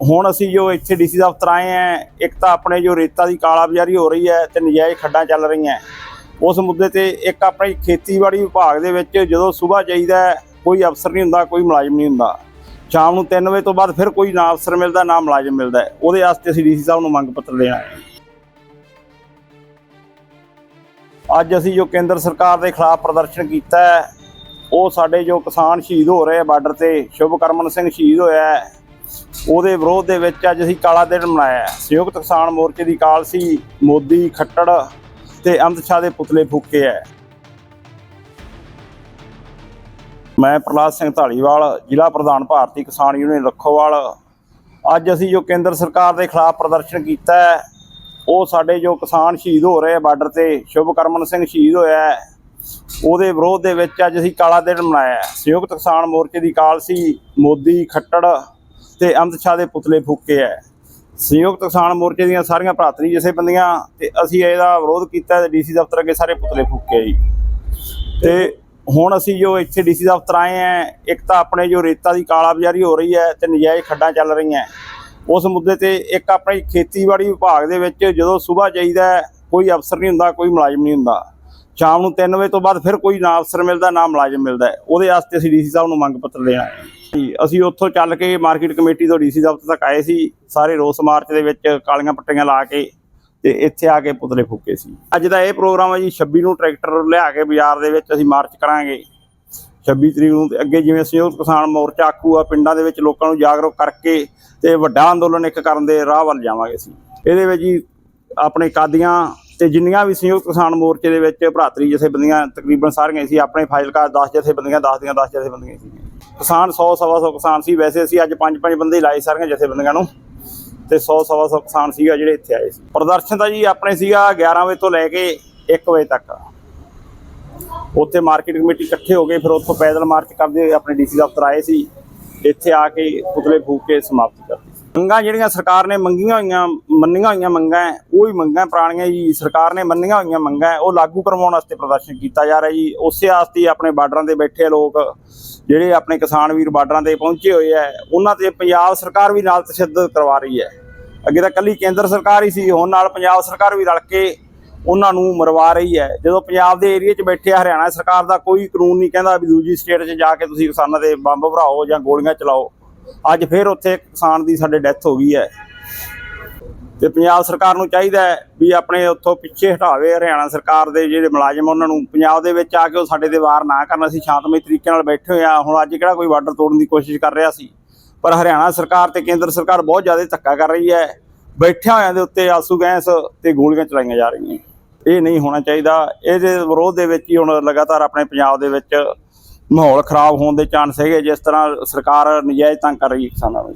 ਹੁਣ ਅਸੀਂ ਜੋ ਇੱਥੇ ਡੀਸੀ ਦਫ਼ਤਰ ਆਏ ਆ ਇੱਕ ਤਾਂ ਆਪਣੇ ਜੋ ਰੇਤਾ ਦੀ ਕਾਲਾਬਾਜ਼ਾਰੀ ਹੋ ਰਹੀ ਹੈ ਤੇ ਨਜਾਇਜ਼ ਖੱਡਾਂ ਚੱਲ ਰਹੀਆਂ। ਉਸ ਮੁੱਦੇ ਤੇ ਇੱਕ ਆਪਣੇ ਖੇਤੀਬਾੜੀ ਵਿਭਾਗ ਦੇ ਵਿੱਚ ਜਦੋਂ ਸਵੇਰ ਜਾਈਦਾ, ਕੋਈ ਅਫਸਰ ਨਹੀਂ ਹੁੰਦਾ, ਕੋਈ ਮੁਲਾਜ਼ਮ ਨਹੀਂ ਹੁੰਦਾ। ਸ਼ਾਮ ਨੂੰ 3 ਵਜੇ ਤੋਂ ਬਾਅਦ ਫਿਰ ਕੋਈ ਨਾ ਅਫਸਰ ਮਿਲਦਾ, ਨਾ ਮੁਲਾਜ਼ਮ ਮਿਲਦਾ। ਉਹਦੇ ਵਾਸਤੇ ਅਸੀਂ ਡੀਸੀ ਸਾਹਿਬ ਨੂੰ ਮੰਗ ਪੱਤਰ ਦੇਣਾ ਹੈ। ਅੱਜ ਅਸੀਂ ਜੋ ਕੇਂਦਰ ਸਰਕਾਰ ਦੇ ਖਿਲਾਫ ਪ੍ਰਦਰਸ਼ਨ ਕੀਤਾ ਉਹ ਸਾਡੇ ਜੋ ਕਿਸਾਨ ਸ਼ਹੀਦ ਹੋ ਰਹੇ ਬਾਰਡਰ ਤੇ, ਸ਼ੁਭਕਰਮਨ ਸਿੰਘ ਸ਼ਹੀਦ ਹੋਇਆ ਉਹਦੇ ਵਿਰੋਧ ਦੇ ਵਿੱਚ ਅੱਜ ਅਸੀਂ ਕਾਲਾ ਦਿਨ ਮਨਾਇਆ ਸੰਯੁਕਤ ਕਿਸਾਨ ਮੋਰਚੇ ਦੀ ਕਾਲ ਸੀ, ਮੋਦੀ, ਖੱਟੜ ਤੇ ਅਮਿਤ ਸ਼ਾਹ ਦੇ ਪੁਤਲੇ ਫੂਕੇ ਹੈ। ਮੈਂ ਪ੍ਰਲਾਦ ਸਿੰਘ ਢਾਲੀਵਾਲ ਜ਼ਿਲ੍ਹਾ ਪ੍ਰਧਾਨ ਭਾਰਤੀ ਕਿਸਾਨ ਯੂਨੀਅਨ ਲੱਖੋਵਾਲ। ਅੱਜ ਅਸੀਂ ਜੋ ਕੇਂਦਰ ਸਰਕਾਰ ਦੇ ਖਿਲਾਫ ਪ੍ਰਦਰਸ਼ਨ ਕੀਤਾ ਹੈ, ਉਹ ਸਾਡੇ ਜੋ ਕਿਸਾਨ ਸ਼ਹੀਦ ਹੋ ਰਹੇ ਆ ਬਾਰਡਰ ਤੇ, ਸ਼ੁਭਕਰਮਨ ਸਿੰਘ ਸ਼ਹੀਦ ਹੋਇਆ ਉਹਦੇ ਵਿਰੋਧ ਦੇ ਵਿੱਚ ਅੱਜ ਅਸੀਂ ਕਾਲਾ ਦਿਨ ਮਨਾਇਆ ਸੰਯੁਕਤ ਕਿਸਾਨ ਮੋਰਚੇ ਦੀ ਕਾਲ ਸੀ, ਮੋਦੀ, ਖੱਟੜ ਤੇ ਅਮਿਤ ਸ਼ਾਹ ਦੇ ਪੁਤਲੇ ਫੂਕੇ ਹੈ। ਸੰਯੁਕਤ ਕਿਸਾਨ ਮੋਰਚੇ ਦੀਆਂ ਸਾਰੀਆਂ ਭਰਾਤਰੀ ਜਥੇਬੰਦੀਆਂ ਤੇ ਅਸੀਂ ਇਹਦਾ ਵਿਰੋਧ ਕੀਤਾ ਤੇ ਡੀਸੀ ਦਫ਼ਤਰ ਅੱਗੇ ਸਾਰੇ ਪੁਤਲੇ ਫੂਕੇ ਜੀ। ਤੇ ਹੁਣ ਅਸੀਂ ਜੋ ਇੱਥੇ ਡੀਸੀ ਦਫ਼ਤਰ ਆਏ ਆ ਇੱਕ ਤਾਂ ਆਪਣੇ ਜੋ ਰੇਤਾ ਦੀ ਕਾਲਾਬਾਜ਼ਾਰੀ ਹੋ ਰਹੀ ਹੈ ਤੇ ਨਜਾਇਜ਼ ਖੱਡਾਂ ਚੱਲ ਰਹੀਆਂ। ਉਸ ਮੁੱਦੇ ਤੇ ਇੱਕ ਆਪਣੇ ਖੇਤੀਬਾੜੀ ਵਿਭਾਗ ਦੇ ਵਿੱਚ ਜਦੋਂ ਸਵੇਰ ਜਾਈਦਾ ਕੋਈ ਅਫਸਰ ਨਹੀਂ ਹੁੰਦਾ, ਕੋਈ ਮੁਲਾਜ਼ਮ ਨਹੀਂ ਹੁੰਦਾ। ਸ਼ਾਮ ਨੂੰ 3 ਵਜੇ ਤੋਂ ਬਾਅਦ ਫਿਰ ਕੋਈ ਨਾ ਅਫਸਰ ਮਿਲਦਾ, ਨਾ ਮੁਲਾਜ਼ਮ ਮਿਲਦਾ ਉਹਦੇ ਵਾਸਤੇ ਅਸੀਂ ਡੀਸੀ ਸਾਹਿਬ ਨੂੰ ਮੰਗ ਪੱਤਰ ਦੇਣਾ ਹੈ। ਅਸੀਂ ਉੱਥੋਂ ਚੱਲ ਕੇ ਮਾਰਕੀਟ ਕਮੇਟੀ ਤੋਂ ਡੀਸੀ ਦਫ਼ਤਰ ਤੱਕ ਆਏ ਸੀ। ਸਾਰੇ ਰੋਸ ਮਾਰਚ ਦੇ ਵਿੱਚ ਕਾਲੀਆਂ ਪੱਟੀਆਂ ਲਾ ਕੇ ਤੇ ਇੱਥੇ ਆ ਕੇ ਪੁਤਲੇ ਫੂਕੇ ਸੀ। ਅੱਜ ਦਾ ਇਹ ਪ੍ਰੋਗਰਾਮ ਹੈ ਜੀ 26 ਨੂੰ ਟਰੈਕਟਰ ਲਿਆ ਕੇ ਬਾਜ਼ਾਰ ਦੇ ਵਿੱਚ ਅਸੀਂ ਮਾਰਚ ਕਰਾਂਗੇ। 26 ਤਰੀਕ ਨੂੰ ਤੇ ਅੱਗੇ ਜਿਵੇਂ ਸੰਯੁਕਤ ਕਿਸਾਨ ਮੋਰਚਾ ਆਖੂ ਆ, ਪਿੰਡਾਂ ਦੇ ਵਿੱਚ ਲੋਕਾਂ ਨੂੰ ਜਾਗਰੂਕ ਕਰਕੇ ਤੇ ਵੱਡਾ ਅੰਦੋਲਨ ਇੱਕ ਕਰਨ ਦੇ ਰਾਹ ਵੱਲ ਜਾਵਾਂਗੇ ਅਸੀਂ। ਇਹਦੇ ਵਿੱਚ ਜੀ ਆਪਣੇ ਕਾਦੀਆਂ ਤੇ ਜਿੰਨੀਆਂ ਵੀ ਸੰਯੁਕਤ ਕਿਸਾਨ ਮੋਰਚੇ ਦੇ ਵਿੱਚ ਭਰਾਤਰੀ ਜਥੇਬੰਦੀਆਂ ਤਕਰੀਬਨ ਸਾਰੀਆਂ ਸੀ, ਆਪਣੇ ਫਾਜ਼ਿਲਕਾ 10 ਜਥੇਬੰਦੀਆਂ 10 ਦੀਆਂ 10 ਜਥੇਬੰਦੀਆਂ ਸੀ ਕਿਸਾਨ 100 ਸਵਾ 100 ਕਿਸਾਨ ਸੀ। ਵੈਸੇ ਅਸੀਂ ਅੱਜ ਪੰਜ ਪੰਜ ਬੰਦੇ ਲਾਏ ਸਾਰੀਆਂ ਜਥੇਬੰਦੀਆਂ ਨੂੰ ਤੇ 100 ਸਵਾ 100 ਕਿਸਾਨ ਸੀਗਾ ਜਿਹੜੇ ਇੱਥੇ ਆਏ ਸੀ। ਪ੍ਰਦਰਸ਼ਨ ਤਾਂ ਜੀ ਆਪਣੇ ਸੀਗਾ 11 ਵਜੇ ਤੋਂ ਲੈ ਕੇ 1 ਵਜੇ ਤੱਕ। ਉੱਥੇ ਮਾਰਕੀਟ ਕਮੇਟੀ ਇਕੱਠੇ ਹੋ ਗਏ, ਫਿਰ ਉੱਥੋਂ ਪੈਦਲ ਮਾਰਚ ਕਰਦੇ ਹੋਏ ਆਪਣੇ ਡੀਸੀ ਦਫ਼ਤਰ ਆਏ ਸੀ। ਇੱਥੇ ਆ ਕੇ ਪੁਤਲੇ ਫੂਕ ਕੇ ਸਮਾਪਤੀ ਕਰਤੀ। ਮੰਗਾਂ ਜਿਹੜੀਆਂ ਸਰਕਾਰ ਨੇ ਮੰਗੀਆਂ ਹੋਈਆਂ, ਮੰਨੀਆਂ ਹੋਈਆਂ ਮੰਗਾਂ ਉਹ ਹੀ ਮੰਗਾਂ ਪੁਰਾਣੀਆਂ ਜੀ। ਸਰਕਾਰ ਨੇ ਮੰਨੀਆਂ ਹੋਈਆਂ ਮੰਗਾਂ ਉਹ ਲਾਗੂ ਕਰਵਾਉਣ ਵਾਸਤੇ ਪ੍ਰਦਰਸ਼ਨ ਕੀਤਾ ਜਾ ਰਿਹਾ ਜੀ। ਉਸੇ ਆਸਤੇ ਆਪਣੇ ਬਾਰਡਰਾਂ ਤੇ ਬੈਠੇ ਲੋਕ, ਜਿਹੜੇ ਆਪਣੇ ਕਿਸਾਨ ਵੀਰ ਬਾਰਡਰਾਂ ਤੇ ਪਹੁੰਚੇ ਹੋਏ ਹੈ, ਉਹਨਾਂ ਤੇ ਪੰਜਾਬ ਸਰਕਾਰ ਵੀ ਨਾਲ ਤਸ਼ੱਦਦ ਕਰਵਾ ਰਹੀ ਹੈ। ਅੱਗੇ ਤਾਂ ਕੱਲੀ ਕੇਂਦਰ ਸਰਕਾਰ ਹੀ ਸੀ, ਹੁਣ ਨਾਲ ਪੰਜਾਬ ਸਰਕਾਰ ਵੀ ਰਲ ਕੇ ਉਹਨਾਂ ਨੂੰ ਮਰਵਾ ਰਹੀ ਹੈ। ਜਦੋਂ ਪੰਜਾਬ ਦੇ ਏਰੀਆ 'ਚ ਬੈਠੇ ਹਰਿਆਣਾ ਸਰਕਾਰ ਦਾ ਕੋਈ ਕਾਨੂੰਨ ਨਹੀਂ ਕਹਿੰਦਾ ਵੀ ਦੂਜੀ ਸਟੇਟ 'ਚ ਜਾ ਕੇ ਤੁਸੀਂ ਕਿਸਾਨਾਂ ਦੇ ਬੰਬ ਭਰਾਓ ਜਾਂ ਗੋਲੀਆਂ ਚਲਾਓ। ਅੱਜ ਫਿਰ ਉੱਥੇ ਕਿਸਾਨ ਦੀ ਸਾਡੇ ਡੈਥ ਹੋ ਗਈ ਹੈ। ਤੇ ਪੰਜਾਬ ਸਰਕਾਰ ਨੂੰ ਚਾਹੀਦਾ ਵੀ ਆਪਣੇ ਉੱਥੋਂ ਪਿੱਛੇ ਹਟਾਵੇ ਹਰਿਆਣਾ ਸਰਕਾਰ ਦੇ ਜਿਹੜੇ ਮੁਲਾਜ਼ਮ ਉਹਨਾਂ ਨੂੰ ਪੰਜਾਬ ਦੇ ਵਿੱਚ ਆ ਕੇ ਉਹ ਸਾਡੇ ਤੇ ਵਾਰ ਨਾ ਕਰਨ। ਅਸੀਂ ਸ਼ਾਂਤਮਈ ਤਰੀਕੇ ਨਾਲ ਬੈਠੇ ਹੋਏ ਆ ਹੁਣ ਅੱਜ ਕਿਹੜਾ ਕੋਈ ਬਾਰਡਰ ਤੋੜਨ ਦੀ ਕੋਸ਼ਿਸ਼ ਕਰ ਰਿਹਾ ਸੀ? ਪਰ ਹਰਿਆਣਾ ਸਰਕਾਰ ਤੇ ਕੇਂਦਰ ਸਰਕਾਰ ਬਹੁਤ ਜ਼ਿਆਦਾ ਧੱਕਾ ਕਰ ਰਹੀ ਹੈ। ਬੈਠਿਆਂ ਹੋਇਆਂ ਦੇ ਉੱਤੇ ਆਸੂ ਗੈਸ ਤੇ ਗੋਲੀਆਂ ਚਲਾਈਆਂ ਜਾ ਰਹੀਆਂ। ਇਹ ਨਹੀਂ ਹੋਣਾ ਚਾਹੀਦਾ। ਇਹਦੇ ਵਿਰੋਧ ਦੇ ਵਿੱਚ ਹੀ ਹੁਣ ਲਗਾਤਾਰ ਆਪਣੇ ਪੰਜਾਬ ਦੇ ਵਿੱਚ ਮਾਹੌਲ ਖਰਾਬ ਹੋਣ ਦੇ ਚਾਂਸ ਹੈਗੇ ਜਿਸ ਤਰ੍ਹਾਂ ਸਰਕਾਰ ਨਜਾਇਜ਼ ਤੰਗ ਕਰ ਰਹੀ ਹੈ ਕਿਸਾਨਾਂ ਨੂੰ।